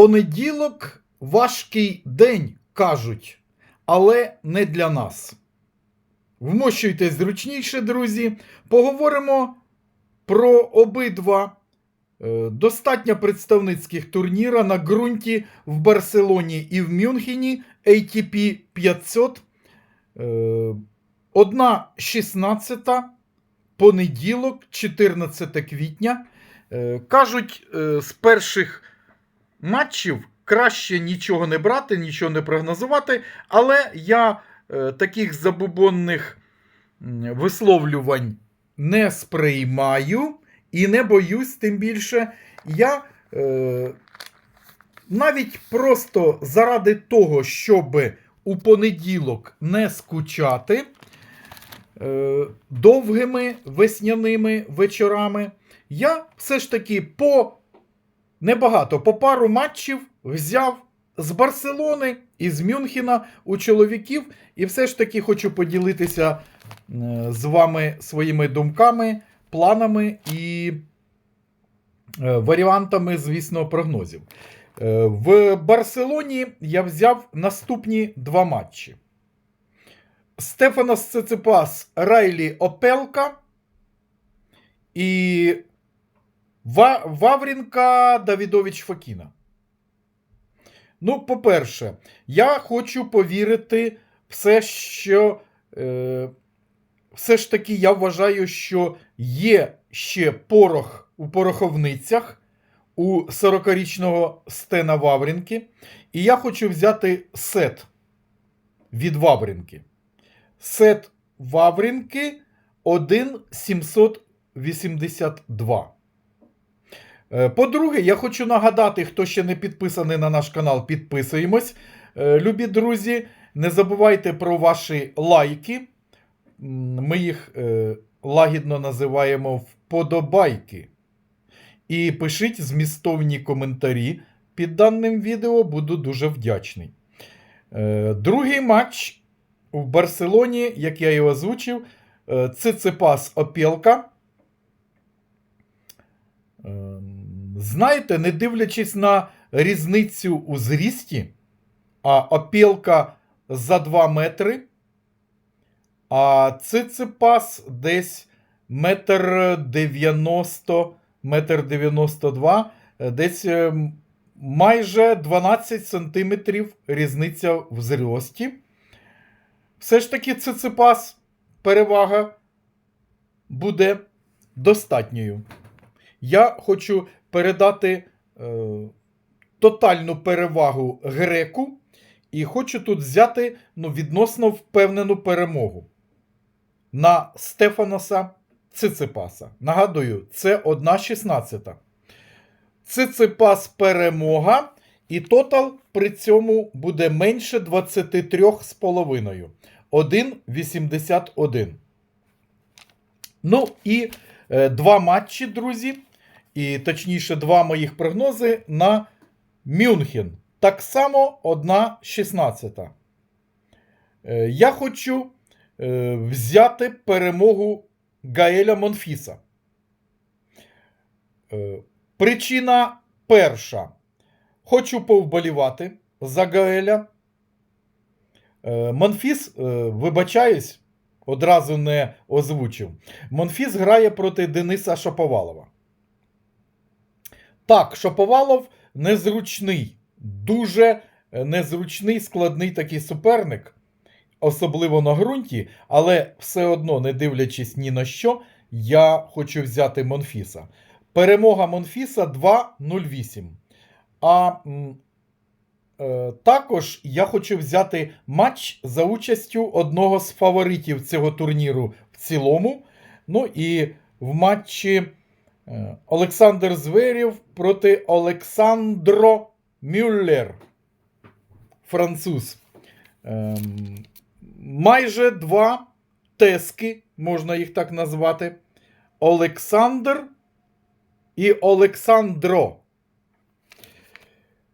Понеділок важкий день, кажуть, але не для нас. Вмощуйтесь зручніше, друзі. Поговоримо про обидва е, достатньо представницьких турніра на ґрунті в Барселоні і в Мюнхені ATP 500. Е, Одна 16 понеділок, 14 квітня. Е, Кажуть, з перших матчів краще нічого не брати, нічого не прогнозувати, але я е, таких забубонних висловлювань не сприймаю і не боюсь, тим більше я е, навіть просто заради того, щоб у понеділок не скучати е, довгими весняними вечорами, я все ж таки по небагато, по пару матчів взяв з Барселони і з Мюнхена у чоловіків, і все ж таки хочу поділитися е, з вами своїми думками, планами і е, варіантами, звісно, прогнозів. Е, В Барселоні я взяв наступні два матчі. Стефанос Циципас Райлі Опелка і Ваврінка Давідович Факіна. Ну, по-перше, я хочу повірити все, що. Е, все ж таки, я вважаю, що є ще порох у пороховницях у 40-річного Стена Ваврінки. І я хочу взяти сет від Ваврінки. Сет Ваврінки 1,782. Е, По-друге, я хочу нагадати, хто ще не підписаний на наш канал, підписуємось. Е, Любі друзі, не забувайте про ваші лайки. Ми їх е, лагідно називаємо вподобайки. І пишіть змістовні коментарі під даним відео, буду дуже вдячний. Другий матч в Барселоні, як я його озвучив, Циципас Опілка. Ем, Знаєте, не дивлячись на різницю у зрісті, а опілка за 2 метри, а циципас десь метр 90, метр 92, е, десь е, майже 12 сантиметрів різниця в зрості. Все ж таки циципас перевага буде достатньою. Я хочу передати е, тотальну перевагу греку і хочу тут взяти ну, відносно впевнену перемогу на Стефаноса Циципаса. Нагадую, це 1,16. Циципас перемога, і тотал при цьому буде менше 23,5. 1,81. Ну і е, два матчі, друзі. І точніше, два моїх прогнози на Мюнхен. Так само 1,16. Е, Я хочу е, взяти перемогу Гаеля Монфіса. Е, Причина перша. Хочу повболівати за Гаеля. Монфіс, вибачаюсь, одразу не озвучив. Монфіс грає проти Дениса Шаповалова. Так, Шаповалов незручний, дуже е, незручний, складний такий суперник, особливо на ґрунті, але все одно, не дивлячись ні на що, я хочу взяти Монфіса. Перемога Монфіса 2-0-8. А е, також я хочу взяти матч за участю одного з фаворитів цього турніру в цілому. Ну і в матчі Олександр Зверєв проти Олександро Мюллер. Француз. Ем, майже два тески, можна їх так назвати. Олександр і Олександро.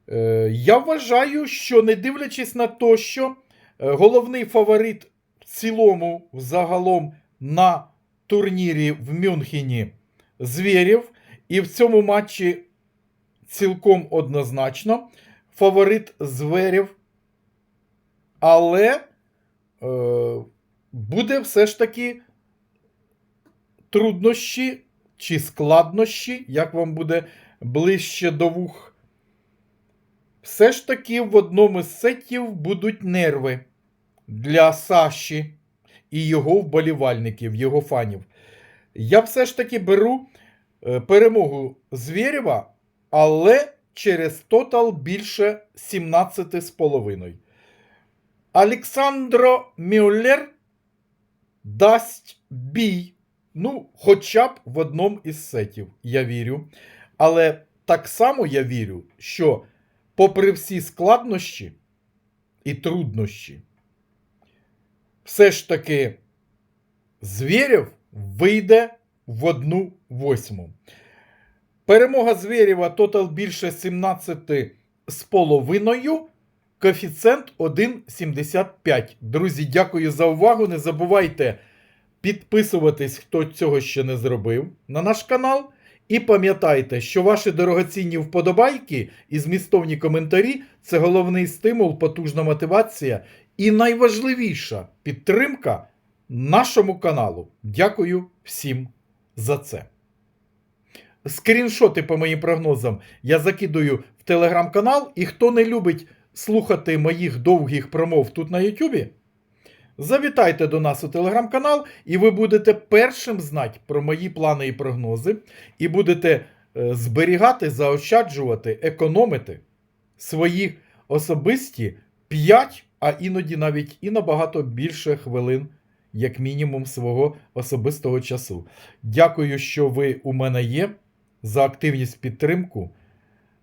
Е, Я вважаю, що не дивлячись на те, що е, головний фаворит в цілому, загалом на турнірі в Мюнхені Звєрєв, і в цьому матчі цілком однозначно фаворит зверів, але е, буде все ж таки труднощі чи складнощі, як вам буде ближче до вух. Все ж таки в одному з сетів будуть нерви для Саші і його вболівальників, його фанів. Я все ж таки беру е, перемогу Звєрєва, але через тотал більше 17,5. Олександро Мюллер дасть бій. Ну, хоча б в одному із сетів, я вірю. Але так само я вірю, що, попри всі складнощі і труднощі, все ж таки Звєрєв вийде в одну восьму. Перемога Звєрєва тотал більше 17 з. Коефіцієнт 1,75. Друзі, дякую за увагу. Не забувайте підписуватись, хто цього ще не зробив, на наш канал. І пам'ятайте, що ваші дорогоцінні вподобайки і змістовні коментарі це головний стимул, потужна мотивація і найважливіша підтримка нашому каналу. Дякую всім за це. Скріншоти по моїм прогнозам я закидую в телеграм-канал, і хто не любить слухати моїх довгих промов тут на Ютубі, завітайте до нас у телеграм-канал, і ви будете першим знати про мої плани і прогнози, і будете е, зберігати, заощаджувати, економити свої особисті 5, а іноді навіть і набагато більше хвилин, як мінімум, свого особистого часу. Дякую, що ви у мене є за активність підтримку.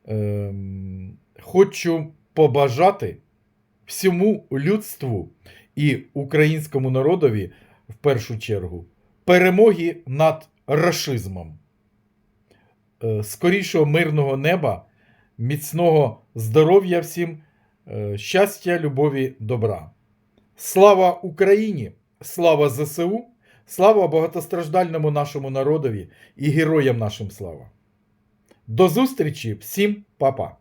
Ем, хочу побажати всьому людству і українському народові в першу чергу перемоги над рашизмом, Е, скорішого мирного неба, міцного здоров'я всім, е, щастя, любові, добра. Слава Україні! Слава ЗСУ! Слава багатостраждальному нашому народові і героям нашим слава! До зустрічі всім, па-па!